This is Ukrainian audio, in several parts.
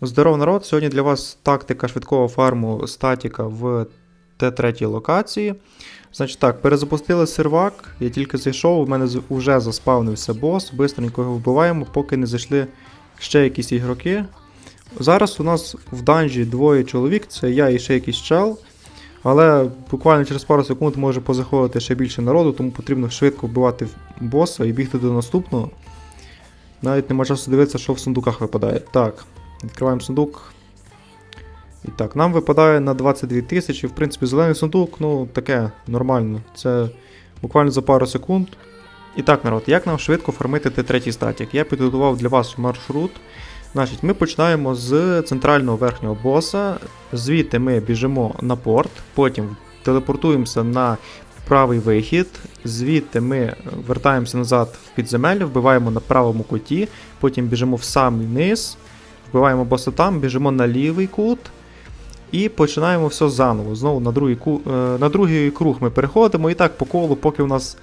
Здоров народ! Сьогодні для вас тактика швидкого фарму статіка в Т3 локації. Значить так, перезапустили сервак, я тільки зайшов, у мене вже заспавнився бос, бистренько його вбиваємо, поки не зайшли ще якісь ігроки. Зараз у нас в данжі двоє чоловік, це я і ще якийсь чел. Але буквально через пару секунд може позаходити ще більше народу, тому потрібно швидко вбивати боса і бігти до наступного. Навіть нема часу дивитися, що в сундуках випадає. Так, відкриваємо сундук. І так, нам випадає на 22 тисячі. В принципі, зелений сундук, ну таке нормально. Це буквально за пару секунд. І так, народ, як нам швидко фармити Т3 статік? Я підготував для вас маршрут. Значить, ми починаємо з центрального верхнього боса. Звідти ми біжимо на порт, потім телепортуємося на правий вихід. Звідти ми вертаємося назад в підземелля, вбиваємо на правому куті, потім біжимо в самий низ, вбиваємо боса там, біжимо на лівий кут. І починаємо все заново. Знову на другий, е, на другий круг ми переходимо і так по колу, поки у нас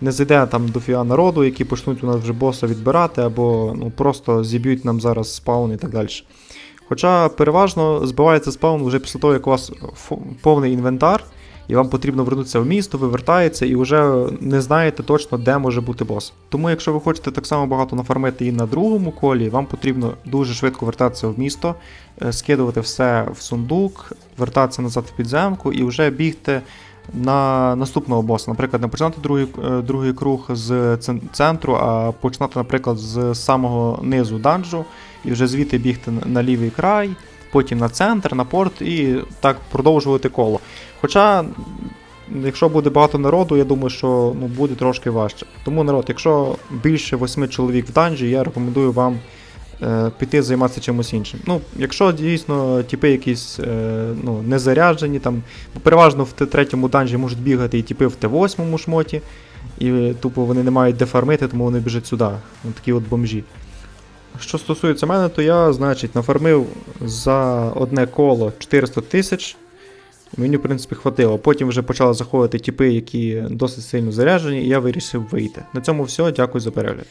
не зайде там дофіга народу, які почнуть у нас вже боса відбирати, або ну, просто зіб'ють нам зараз спаун і так далі. Хоча переважно збивається спаун вже після того, як у вас повний інвентар, і вам потрібно вернутися в місто, ви вертаєте і вже не знаєте точно, де може бути бос. Тому, якщо ви хочете так само багато нафармити і на другому колі, вам потрібно дуже швидко вертатися в місто, е, скидувати все в сундук, вертатися назад в підземку і вже бігти на наступного боса. Наприклад, не починати другий, е, другий круг з центру, а починати, наприклад, з самого низу данжу, і вже звідти бігти на лівий край, потім на центр, на порт і так продовжувати коло. Хоча, якщо буде багато народу, я думаю, що ну, буде трошки важче. Тому народ, якщо більше восьми чоловік в данжі, я рекомендую вам е, піти займатися чимось іншим. Ну, якщо дійсно типи якісь е, ну, не заряджені, там, переважно в Т3 данжі можуть бігати і типи в Т8 шмоті, і тупо вони не мають де фармити, тому вони біжать сюди. Такі от бомжі. Що стосується мене, то я, значить, нафармив за одне коло 400 тисяч. Мені, в принципі, хватило. Потім вже почали заходити тіпи, які досить сильно заряджені, і я вирішив вийти. На цьому все. Дякую за перегляд.